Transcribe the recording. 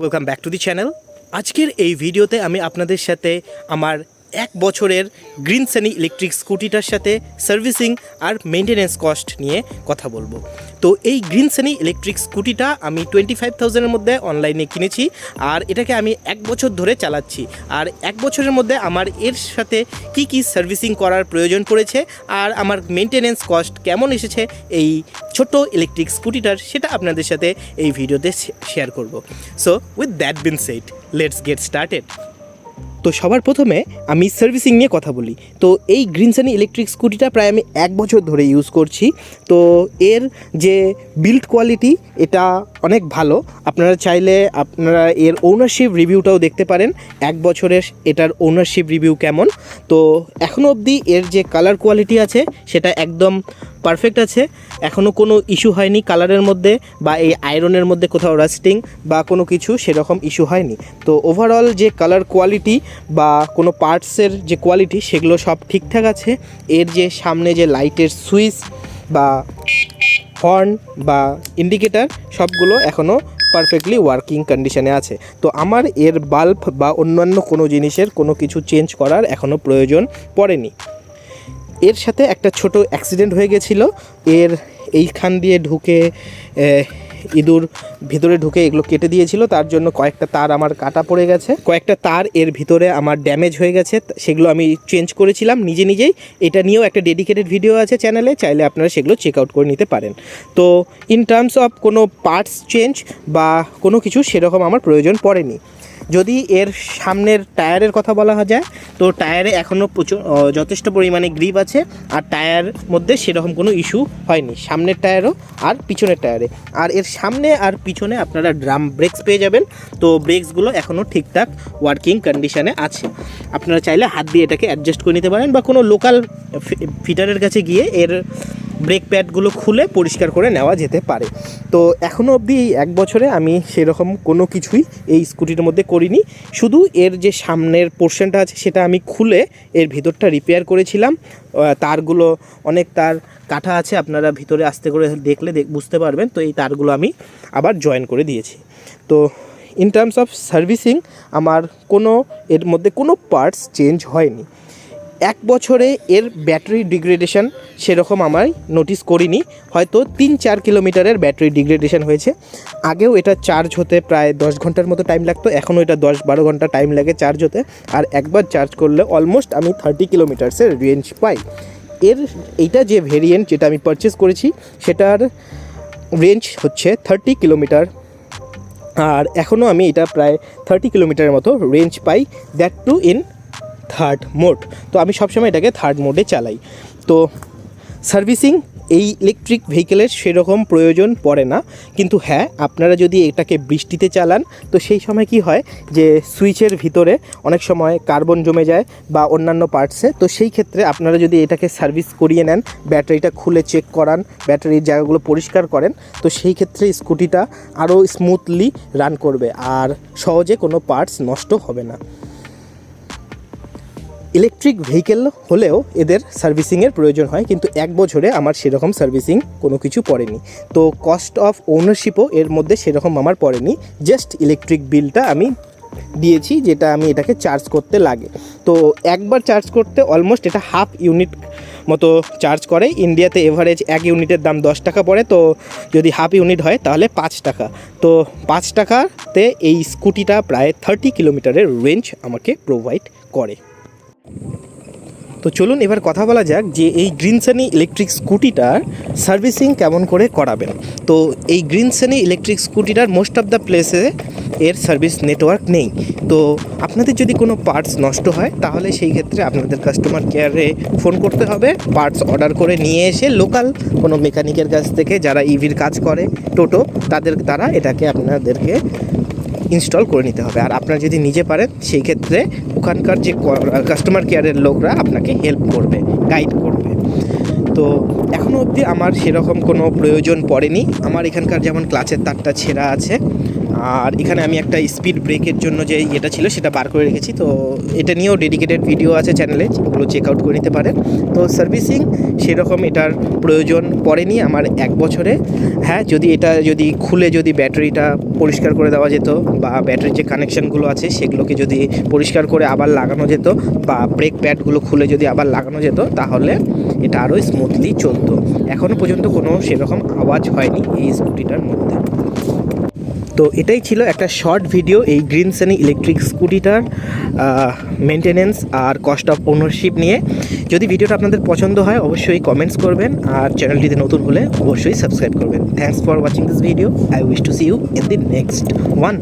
Welcome back to the channel আজকের এই ভিডিওতে আমি আপনাদের সাথে আমার এক বছরের গ্রিন সানি ইলেকট্রিক স্কুটিটার সাথে সার্ভিসিং আর মেনটেনেন্স কস্ট নিয়ে কথা বলব। তো এই গ্রিন সানি ইলেকট্রিক স্কুটিটা আমি টোয়েন্টি ফাইভ থাউজেন্ডের মধ্যে অনলাইনে কিনেছি আর এটাকে আমি এক বছর ধরে চালাচ্ছি। আর এক বছরের মধ্যে আমার এর সাথে কি কি সার্ভিসিং করার প্রয়োজন পড়েছে আর আমার মেনটেনেন্স কস্ট কেমন এসেছে এই ছোট ইলেকট্রিক স্কুটিটার সেটা আপনাদের সাথে এই ভিডিওতে শেয়ার করব। So with that being said let's get started তো সবার প্রথমে আমি সার্ভিসিং নিয়ে কথা বলি। তো এই গ্রিন সানি ইলেকট্রিক স্কুটিটা প্রায় আমি এক বছর ধরে ইউজ করছি। তো এর যে বিল্ড কোয়ালিটি এটা অনেক ভালো। আপনারা চাইলে আপনারা এর ওনারশিপ রিভিউটাও দেখতে পারেন। এক বছরের এটার ওনারশিপ রিভিউ কেমন। তো এখনও অবধি এর যে কালার কোয়ালিটি আছে, সেটা একদম পারফেক্ট আছে। এখনও কোনো ইস্যু হয়নি কালারের মধ্যে বা এই আয়রনের মধ্যে কোথাও রাস্টিং বা কোনো কিছু সেরকম ইস্যু হয়নি। তো ওভারঅল যে কালার কোয়ালিটি বা কোনো পার্টসের যে কোয়ালিটি সেগুলো সব ঠিকঠাক আছে। এর যে সামনে যে লাইটের সুইচ বা হর্ন বা ইন্ডিকেটার সবগুলো এখনও পারফেক্টলি ওয়ার্কিং কন্ডিশনে আছে। তো আমার এর বাল্ব বা অন্যান্য কোনো জিনিসের কোনো কিছু চেঞ্জ করার এখনও প্রয়োজন পড়েনি। এর সাথে একটা ছোট অ্যাক্সিডেন্ট হয়ে গেছিল। এর এইখান দিয়ে ঢুকে ইঁদুর ভিতরে ঢুকে এগুলো কেটে দিয়েছিল। তার জন্য কয়েকটা তার আমার কাটা পড়ে গেছে। কয়েকটা তার এর ভিতরে আমার ড্যামেজ হয়ে গেছে। সেগুলো আমি চেঞ্জ করেছিলাম নিজে নিজেই। এটা নিয়েও একটা ডেডিকেটেড ভিডিও আছে চ্যানেলে চাইলে আপনারা সেগুলো চেক আউট করে নিতে পারেন। তো ইন টার্মস অফ কোনো পার্টস চেঞ্জ বা কোনো কিছু সেরকম আমার প্রয়োজন পড়েনি। যদি এর সামনের টায়ারের কথা বলা যায়, তো টায়ারে এখনও প্রচুর যথেষ্ট পরিমাণে গ্রিপ আছে, আর টায়ার মধ্যে সেরকম কোনো ইস্যু হয়নি। সামনের টায়ারও আর পিছনের টায়ারে। আর এর সামনে আর পিছনে আপনারা ড্রাম ব্রেকস পেয়ে যাবেন। তো ব্রেকসগুলো এখনও ঠিকঠাক ওয়ার্কিং কন্ডিশানে আছে। আপনারা চাইলে হাত দিয়ে এটাকে অ্যাডজাস্ট করে নিতে পারেন, বা কোনো লোকাল ফিটারের কাছে গিয়ে এর ব্রেক প্যাডগুলো খুলে পরিষ্কার করে নেওয়া যেতে পারে। তো এখনও অবধি এই এক বছরে আমি সেরকম কোনো কিছুই এই স্কুটির মধ্যে করিনি। শুধু এর যে সামনের পোর্শনটা আছে সেটা আমি খুলে এর ভিতরটা রিপেয়ার করেছিলাম। তারগুলো অনেক তার কাটা আছে, আপনারা ভিতরে আস্তে করে দেখলে দেখ- বুঝতে পারবেন। তো এই তারগুলো আমি আবার জয়েন করে দিয়েছি। তো ইন টার্মস অফ সার্ভিসিং আমার কোনো এর মধ্যে কোনো পার্টস চেঞ্জ হয়নি। এক বছরে এর ব্যাটারি ডিগ্রেডেশন সেরকম আমার নোটিস করিনি। হয়তো তিন চার কিলোমিটারের ব্যাটারি ডিগ্রেডেশন হয়েছে। আগেও এটা চার্জ হতে প্রায় দশ ঘণ্টার মতো টাইম লাগতো, এখনও এটা দশ বারো ঘণ্টা টাইম লাগে চার্জ হতে। আর একবার চার্জ করলে অলমোস্ট আমি থার্টি কিলোমিটার্সের রেঞ্জ পাই। এর এইটা যে ভেরিয়েন্ট যেটা আমি পারচেস করেছি, সেটার রেঞ্জ হচ্ছে থার্টি কিলোমিটার আর এখনও আমি এটা প্রায় থার্টি কিলোমিটারের মতো range pi. That too in third mode তো আমি সবসময় এটাকে থার্ড মোডে চালাই। তো সার্ভিসিং এই ইলেকট্রিক ভেহিকেলের সেরকম প্রয়োজন পড়ে না। কিন্তু হ্যাঁ আপনারা যদি এটাকে বৃষ্টিতে চালান, তো সেই সময় কি হয় যে সুইচের ভিতরে অনেক সময় কার্বন জমে যায় বা অন্যান্য পার্টসে। তো সেই ক্ষেত্রে আপনারা যদি এটাকে সার্ভিস করিয়ে নেন, ব্যাটারিটা খুলে চেক করান, ব্যাটারির জায়গাগুলো পরিষ্কার করেন, তো সেই ক্ষেত্রে স্কুটিটা আরও স্মুথলি রান করবে। আর সহজে কোনো পার্টস নষ্ট হবে না। ইলেকট্রিক ভেহিকেল হলেও এদের সার্ভিসিংয়ের প্রয়োজন হয়, কিন্তু এক বছরে আমার সেরকম সার্ভিসিং কোনো কিছু পড়েনি। তো কস্ট অফ ওনারশিপও এর মধ্যে সেরকম আমার পড়েনি। জাস্ট ইলেকট্রিক বিলটা আমি দিয়েছি, যেটা আমি এটাকে চার্জ করতে লাগে। তো একবার চার্জ করতে অলমোস্ট এটা হাফ ইউনিট মতো চার্জ করে। ইন্ডিয়াতে এভারেজ এক ইউনিটের দাম দশ টাকা পড়ে, তো যদি হাফ ইউনিট হয় তাহলে পাঁচ টাকা। তো পাঁচ টাকাতে এই স্কুটিটা প্রায় থার্টি কিলোমিটারের রেঞ্জ আমাকে প্রোভাইড করে। তো চলুন এবার কথা বলা যাক যে এই গ্রিন সানি ইলেকট্রিক স্কুটিটার সার্ভিসিং কেমন করে করাবেন। তো এই গ্রিন সানি ইলেকট্রিক স্কুটিটার মোস্ট অফ দ্য প্লেসে এর সার্ভিস নেটওয়ার্ক নেই। তো আপনাদের যদি কোনো পার্টস নষ্ট হয়, তাহলে সেই ক্ষেত্রে আপনাদের কাস্টমার কেয়ারে ফোন করতে হবে। পার্টস অর্ডার করে নিয়ে এসে লোকাল কোনো মেকানিকের কাছ থেকে যারা ইভির কাজ করে টোটো তাদের দ্বারা এটাকে আপনাদেরকে ইনস্টল করে নিতে হবে। আর আপনারা যদি নিজে পারেন, সেই ক্ষেত্রে ওখানকার যে কাস্টমার কেয়ারের লোকরা আপনাকে হেল্প করবে গাইড করবে। তো এখনও অবধি আমার সেরকম কোনো প্রয়োজন পড়েনি। আমার এখানকার যেমন ক্লাচের তারটা ছেঁড়া আছে আর এখানে আমি একটা স্পিড ব্রেকের জন্য যে ইয়েটা ছিল সেটা বার করে রেখেছি। তো এটা নিয়েও ডেডিকেটেড ভিডিও আছে চ্যানেলে ওগুলো চেক আউট করে নিতে পারেন। তো সার্ভিসিং সেরকম এটার প্রয়োজন পড়েনি আমার এক বছরে। হ্যাঁ যদি এটা যদি খুলে যদি ব্যাটারিটা পরিষ্কার করে দেওয়া যেত বা ব্যাটারির যে কানেকশানগুলো আছে সেগুলোকে যদি পরিষ্কার করে আবার লাগানো যেত বা ব্রেক প্যাডগুলো খুলে যদি আবার লাগানো যেত, তাহলে এটা আরও স্মুথলি চলতো। এখনও পর্যন্ত কোনো সেরকম আওয়াজ হয়নি এই স্কুটিটার মধ্যে। তো এটাই ছিল একটা শর্ট ভিডিও এই গ্রিন সানি ইলেকট্রিক স্কুটিটার মেনটেনেন্স আর কস্ট অফ ওনারশিপ নিয়ে। যদি ভিডিওটা আপনাদের পছন্দ হয়, অবশ্যই কমেন্টস করবেন আর চ্যানেলটিতে নতুন হলে অবশ্যই সাবস্ক্রাইব করবেন। Thanks for watching this video I wish to see you in the next one